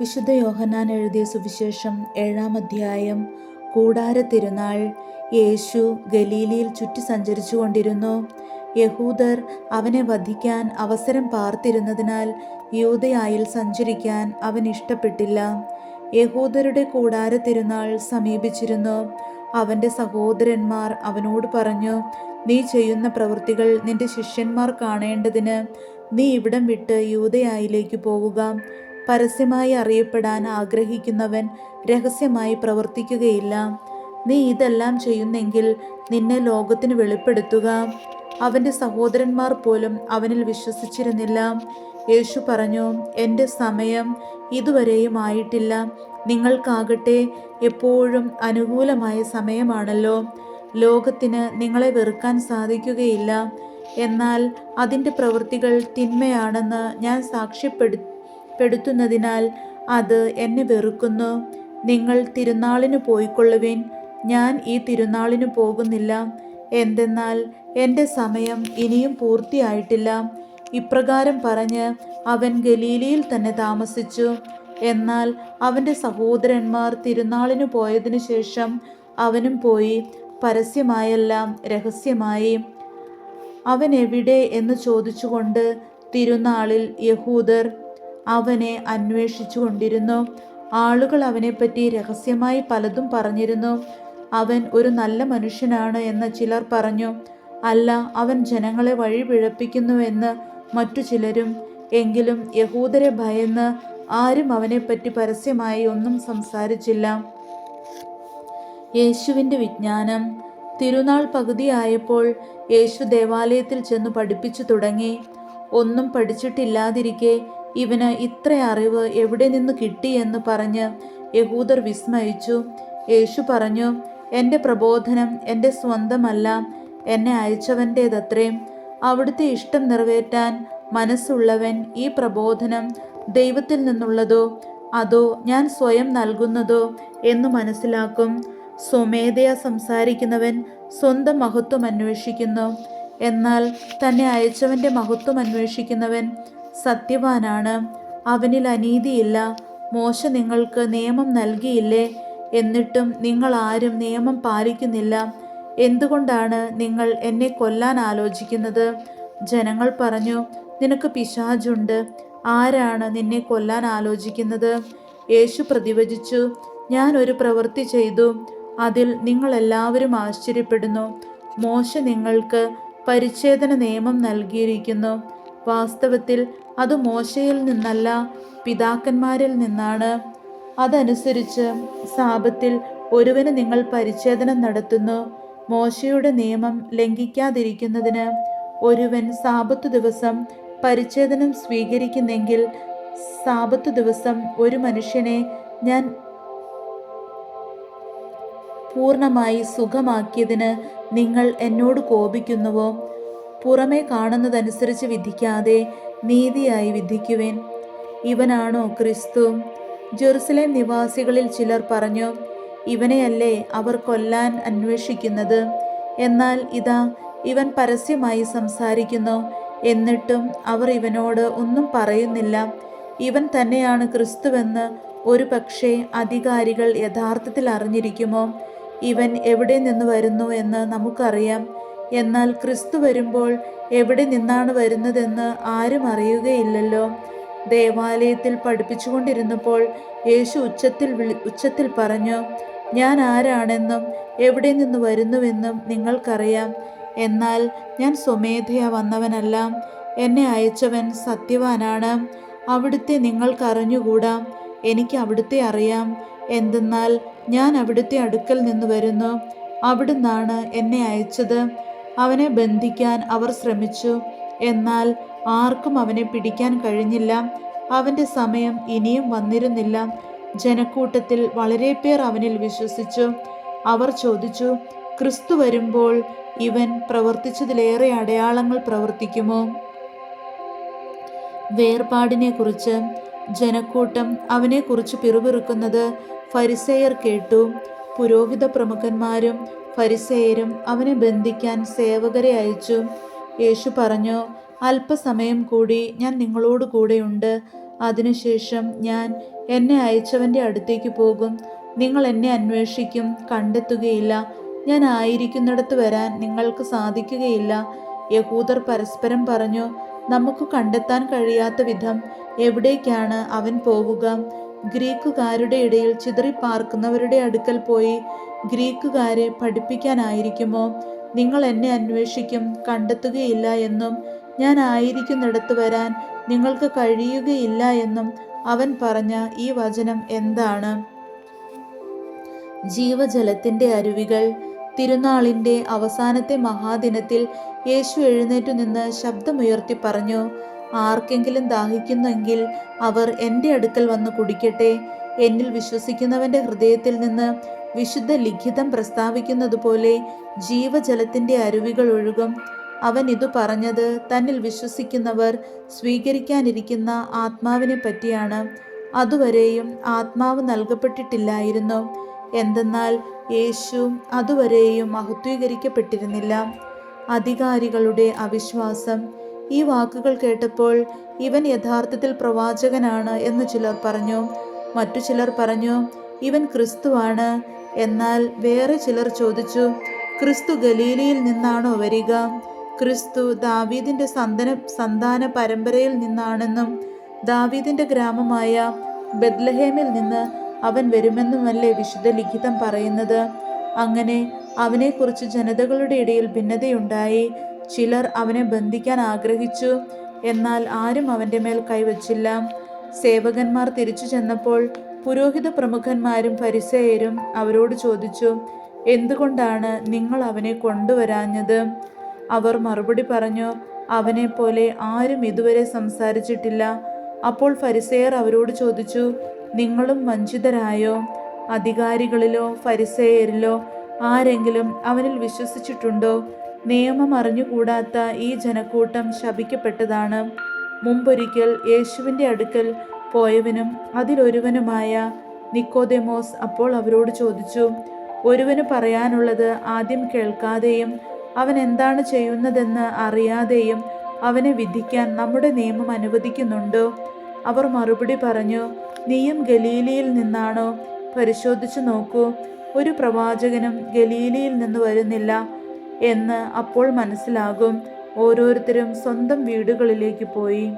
വിശുദ്ധ യോഹന്നാൻ എഴുതിയ സുവിശേഷം ഏഴാം അധ്യായം. കൂടാര തിരുനാൾ യേശു ഗലീലിയിൽ ചുറ്റി സഞ്ചരിച്ചു കൊണ്ടിരുന്നു. യഹൂദർ അവനെ വധിക്കാൻ അവസരം പാർത്തിരുന്നതിനാൽ യൂതയായിൽ സഞ്ചരിക്കാൻ അവൻ ഇഷ്ടപ്പെട്ടില്ല. യഹൂദരുടെ കൂടാര തിരുനാൾ സമീപിച്ചിരുന്നു. അവന്റെ സഹോദരന്മാർ അവനോട് പറഞ്ഞു നീ ചെയ്യുന്ന പ്രവൃത്തികൾ നിന്റെ ശിഷ്യന്മാർ കാണേണ്ടതിന് നീ ഇവിടം വിട്ട് യൂതയായിലേക്ക് പോവുക. പരസ്യമായി അറിയപ്പെടാൻ ആഗ്രഹിക്കുന്നവൻ രഹസ്യമായി പ്രവർത്തിക്കുകയില്ല. നീ ഇതെല്ലാം ചെയ്യുന്നെങ്കിൽ നിന്നെ ലോകത്തിന് വെളിപ്പെടുത്തുക. അവന്റെ സഹോദരന്മാർ പോലും അവനിൽ വിശ്വസിച്ചിരുന്നില്ല. യേശു പറഞ്ഞു എന്റെ സമയം ഇതുവരെയും ആയിട്ടില്ല. നിങ്ങൾക്കാകട്ടെ എപ്പോഴും അനുകൂലമായ സമയമാണല്ലോ. ലോകത്തിന് നിങ്ങളെ വെറുക്കാൻ സാധിക്കുകയില്ല. എന്നാൽ അതിന്റെ പ്രവൃത്തികൾ തിന്മയാണെന്ന് ഞാൻ സാക്ഷ്യപ്പെടു പെടുത്തുന്നതിനാൽ അത് എന്നെ വെറുക്കുന്നു. നിങ്ങൾ തിരുനാളിന് പോയിക്കൊള്ളുവിൻ. ഞാൻ ഈ തിരുനാളിന് പോകുന്നില്ല. എന്തെന്നാൽ എന്റെ സമയം ഇനിയും പൂർത്തിയായിട്ടില്ല. ഇപ്രകാരം പറഞ്ഞ് അവൻ ഗലീലിയിൽ തന്നെ താമസിച്ചു. എന്നാൽ അവന്റെ സഹോദരന്മാർ തിരുനാളിന് പോയതിനു ശേഷം അവനും പോയി. പരസ്യമായെല്ലാം രഹസ്യമായി. അവൻ എവിടെ എന്ന് ചോദിച്ചുകൊണ്ട് തിരുനാളിൽ യഹൂദർ അവനെ അന്വേഷിച്ചു കൊണ്ടിരുന്നു ആളുകൾ അവനെപ്പറ്റി രഹസ്യമായി പലതും പറഞ്ഞിരുന്നു. അവൻ ഒരു നല്ല മനുഷ്യനാണ് എന്ന് ചിലർ പറഞ്ഞു. അല്ല അവൻ ജനങ്ങളെ വഴി പിഴപ്പിക്കുന്നുവെന്ന് മറ്റു ചിലരും. എങ്കിലും യഹൂദരെ ഭയന്ന് ആരും അവനെപ്പറ്റി പരസ്യമായി ഒന്നും സംസാരിച്ചില്ല. യേശുവിന്റെ വിജ്ഞാനം. തിരുനാൾ പകുതിയായപ്പോൾ യേശു ദേവാലയത്തിൽ ചെന്ന് പഠിപ്പിച്ചു തുടങ്ങി. ഒന്നും പഠിച്ചിട്ടില്ലാതിരിക്കെ ഇവന് ഇത്ര അറിവ് എവിടെ നിന്ന് കിട്ടിയെന്ന് പറഞ്ഞ് യഹൂദർ വിസ്മയിച്ചു. യേശു പറഞ്ഞു എന്റെ പ്രബോധനം എന്റെ സ്വന്തമല്ല എന്നെ അയച്ചവന്റേതത്രേ അവിടുത്തെ ഇഷ്ടം നിറവേറ്റാൻ മനസ്സുള്ളവൻ ഈ പ്രബോധനം ദൈവത്തിൽ നിന്നുള്ളതോ അതോ ഞാൻ സ്വയം നൽകുന്നതോ എന്ന് മനസ്സിലാക്കും. സ്വമേധയാ സംസാരിക്കുന്നവൻ സ്വന്തം മഹത്വം അന്വേഷിക്കുന്നു. എന്നാൽ തന്നെ അയച്ചവന്റെ മഹത്വം അന്വേഷിക്കുന്നവൻ സത്യവാനാണ്. അവനിൽ അനീതിയില്ല. മോശ നിങ്ങൾക്ക് നിയമം നൽകിയില്ലേ? എന്നിട്ടും നിങ്ങൾ ആരും നിയമം പാലിക്കുന്നില്ല. എന്തുകൊണ്ടാണ് നിങ്ങൾ എന്നെ കൊല്ലാൻ ആലോചിക്കുന്നത്? ജനങ്ങൾ പറഞ്ഞു നിനക്ക് പിശാജുണ്ട് ആരാണ് നിന്നെ കൊല്ലാൻ ആലോചിക്കുന്നത്? യേശു പ്രതിവചിച്ചു ഞാൻ ഒരു പ്രവൃത്തി ചെയ്തു. അതിൽ നിങ്ങളെല്ലാവരും ആശ്ചര്യപ്പെടുന്നു. മോശ നിങ്ങൾക്ക് പരിച്ഛേദന നിയമം നൽകിയിരിക്കുന്നു. വാസ്തവത്തിൽ അത് മോശയിൽ നിന്നല്ല പിതാക്കന്മാരിൽ നിന്നാണ്. അതനുസരിച്ച് സാപത്തിൽ ഒരുവന് നിങ്ങൾ പരിച്ഛേദനം നടത്തുന്നു. മോശയുടെ നിയമം ലംഘിക്കാതിരിക്കുന്നതിന് ഒരുവൻ സാപത്തു ദിവസം പരിച്ഛേദനം സ്വീകരിക്കുന്നെങ്കിൽ സാപത്തു ദിവസം ഒരു മനുഷ്യനെ ഞാൻ പൂർണമായി സുഖമാക്കിയതിന് നിങ്ങൾ എന്നോട് കോപിക്കുന്നുവോ? പുറമേ കാണുന്നതനുസരിച്ച് വിധിക്കാതെ നീതിയായി വിധിക്കുവേൻ. ഇവനാണോ ക്രിസ്തു? ജെറുസലേം നിവാസികളിൽ ചിലർ പറഞ്ഞു ഇവനെയല്ലേ അവർ കൊല്ലാൻ അന്വേഷിക്കുന്നത്? എന്നാൽ ഇതാ ഇവൻ പരസ്യമായി സംസാരിക്കുന്നു. എന്നിട്ടും അവർ ഇവനോട് ഒന്നും പറയുന്നില്ല. ഇവൻ തന്നെയാണ് ക്രിസ്തുവെന്ന് ഒരു പക്ഷേ അധികാരികൾ യഥാർത്ഥത്തിൽ അറിഞ്ഞിരിക്കുമോ? ഇവൻ എവിടെ നിന്ന് വരുന്നു എന്ന് നമുക്കറിയാം. എന്നാൽ ക്രിസ്തു വരുമ്പോൾ എവിടെ നിന്നാണ് വരുന്നതെന്ന് ആരും അറിയുകയില്ലല്ലോ. ദേവാലയത്തിൽ പഠിപ്പിച്ചുകൊണ്ടിരുന്നപ്പോൾ യേശു ഉച്ചത്തിൽ വിളി ഉച്ചത്തിൽ പറഞ്ഞു ഞാൻ ആരാണെന്നും എവിടെ നിന്ന് വരുന്നുവെന്നും നിങ്ങൾക്കറിയാം. എന്നാൽ ഞാൻ സ്വമേധയാ വന്നവനല്ല. എന്നെ അയച്ചവൻ സത്യവാനാണ്. അവിടുത്തെ നിങ്ങൾക്കറിഞ്ഞുകൂടാം. എനിക്ക് അവിടുത്തെ അറിയാം. എന്തെന്നാൽ ഞാൻ അവിടുത്തെ അടുക്കൽ നിന്ന് വരുന്നു. അവിടുന്നാണ് എന്നെ അയച്ചത്. അവനെ ബന്ധിക്കാൻ അവർ ശ്രമിച്ചു. എന്നാൽ ആർക്കും അവനെ പിടിക്കാൻ കഴിഞ്ഞില്ല. അവന്റെ സമയം ഇനിയും വന്നിരുന്നില്ല. ജനക്കൂട്ടത്തിൽ വളരെ പേർ അവനിൽ വിശ്വസിച്ചു. അവർ ചോദിച്ചു ക്രിസ്തു വരുമ്പോൾ ഇവൻ പ്രവർത്തിച്ചതിലേറെ അടയാളങ്ങൾ പ്രവർത്തിക്കുമോ? വേർപാടിനെക്കുറിച്ച് ജനക്കൂട്ടം അവനെക്കുറിച്ച് പിറുപിറുക്കുന്നത് ഫരിസേയർ കേട്ടു. പുരോഹിത പ്രമുഖന്മാരും ഫരിസേയരും അവനെ ബന്ധിക്കാൻ സേവകരെ അയച്ചു. യേശു പറഞ്ഞു അല്പസമയം കൂടി ഞാൻ നിങ്ങളോട് കൂടെയുണ്ട്. അതിനുശേഷം ഞാൻ എന്നെ അയച്ചവന്റെ അടുത്തേക്ക് പോകും. നിങ്ങൾ എന്നെ അന്വേഷിക്കും. കണ്ടെത്തുകയില്ല. ഞാൻ ആയിരിക്കുന്നിടത്ത് വരാൻ നിങ്ങൾക്ക് സാധിക്കുകയില്ല. യഹൂദർ പരസ്പരം പറഞ്ഞു നമുക്ക് കണ്ടെത്താൻ കഴിയാത്ത വിധം എവിടേക്കാണ് അവൻ പോകുക ഗ്രീക്കുകാരുടെ ഇടയിൽ ചിതറിപ്പാർക്കുന്നവരുടെ അടുക്കൽ പോയി ഗ്രീക്കുകാരെ പഠിപ്പിക്കാനായിരിക്കുമോ? നിങ്ങൾ എന്നെ അന്വേഷിക്കും കണ്ടെത്തുകയില്ല എന്നും ഞാൻ ആയിരിക്കുന്നിടത്ത് വരാൻ നിങ്ങൾക്ക് കഴിയുകയില്ല എന്നും അവൻ പറഞ്ഞ ഈ വചനം എന്താണ്? ജീവജലത്തിന്റെ അരുവികൾ തിരുനാളിന്റെ അവസാനത്തെ മഹാദിനത്തിൽ യേശു എഴുന്നേറ്റു നിന്ന് ശബ്ദമുയർത്തി പറഞ്ഞു ആർക്കെങ്കിലും ദാഹിക്കുന്നെങ്കിൽ അവർ എന്റെ അടുക്കൽ വന്ന് കുടിക്കട്ടെ. എന്നിൽ വിശ്വസിക്കുന്നവന്റെ ഹൃദയത്തിൽ നിന്ന് വിശുദ്ധ ലിഖിതം പ്രസ്താവിക്കുന്നതുപോലെ ജീവജലത്തിന്റെ അരുവികൾ ഒഴുകും. അവൻ ഇതു പറഞ്ഞത് തന്നിൽ വിശ്വസിക്കുന്നവർ സ്വീകരിക്കാനിരിക്കുന്ന ആത്മാവിനെ പറ്റിയാണ്. അതുവരെയും ആത്മാവ് നൽകപ്പെട്ടിട്ടില്ലായിരുന്നു. എന്തെന്നാൽ യേശു അതുവരെയും മഹത്വീകരിക്കപ്പെട്ടിരുന്നില്ല. അധികാരികളുടെ അവിശ്വാസം ഈ വാക്കുകൾ കേട്ടപ്പോൾ ഇവൻ യഥാർത്ഥത്തിൽ പ്രവാചകനാണ് എന്ന് ചിലർ പറഞ്ഞു. മറ്റു ചിലർ പറഞ്ഞു ഇവൻ ക്രിസ്തുവാണ്. എന്നാൽ വേറെ ചിലർ ചോദിച്ചു ക്രിസ്തു ഗലീലയിൽ നിന്നാണോ വരിക? ക്രിസ്തു ദാവീദിന്റെ സന്തന സന്താന പരമ്പരയിൽ നിന്നാണെന്നും ദാവീദിന്റെ ഗ്രാമമായ ബദ്ലഹേമിൽ നിന്ന് അവൻ വരുമെന്നുമല്ലേ വിശുദ്ധ ലിഖിതം പറയുന്നത്? അങ്ങനെ അവനെക്കുറിച്ച് ജനതകളുടെ ഇടയിൽ ഭിന്നതയുണ്ടായി. ചിലർ അവനെ ബന്ധിക്കാൻ ആഗ്രഹിച്ചു. എന്നാൽ ആരും അവന്റെ മേൽ കൈവച്ചില്ല. സേവകന്മാർ തിരിച്ചു ചെന്നപ്പോൾ പുരോഹിത പ്രമുഖന്മാരും പരിസയരും അവരോട് ചോദിച്ചു എന്തുകൊണ്ടാണ് നിങ്ങൾ അവനെ കൊണ്ടുവരാഞ്ഞത്? അവർ മറുപടി പറഞ്ഞു അവനെ പോലെ ആരും ഇതുവരെ സംസാരിച്ചിട്ടില്ല. അപ്പോൾ ഫരിസേയർ അവരോട് ചോദിച്ചു നിങ്ങളും വഞ്ചിതരായോ? അധികാരികളിലോ ഫരിസേയരിലോ ആരെങ്കിലും അവനിൽ വിശ്വസിച്ചിട്ടുണ്ടോ? നിയമം അറിഞ്ഞുകൂടാത്ത ഈ ജനക്കൂട്ടം ശപിക്കപ്പെട്ടതാണ്. മുമ്പൊരിക്കൽ യേശുവിന്റെ അടുക്കൽ പോയവനും അതിലൊരുവനുമായ നിക്കോദെമോസ് അപ്പോൾ അവരോട് ചോദിച്ചു ഒരുവന് പറയാനുള്ളത് ആദ്യം കേൾക്കാതെയും അവൻ എന്താണ് ചെയ്യുന്നതെന്ന് അറിയാതെയും അവനെ വിധിക്കാൻ നമ്മുടെ നിയമം അനുവദിക്കുന്നുണ്ടോ അവർ മറുപടി പറഞ്ഞു നീയും ഗലീലിയിൽ നിന്നാണോ? പരിശോധിച്ചു നോക്കൂ. ഒരു പ്രവാചകനും ഗലീലിയിൽ നിന്ന് വരുന്നില്ല. എന്ന് അപ്പോൾ മനസ്സിലാകും. ഓരോരുത്തരും സ്വന്തം വീടുകളിലേക്ക് പോയി.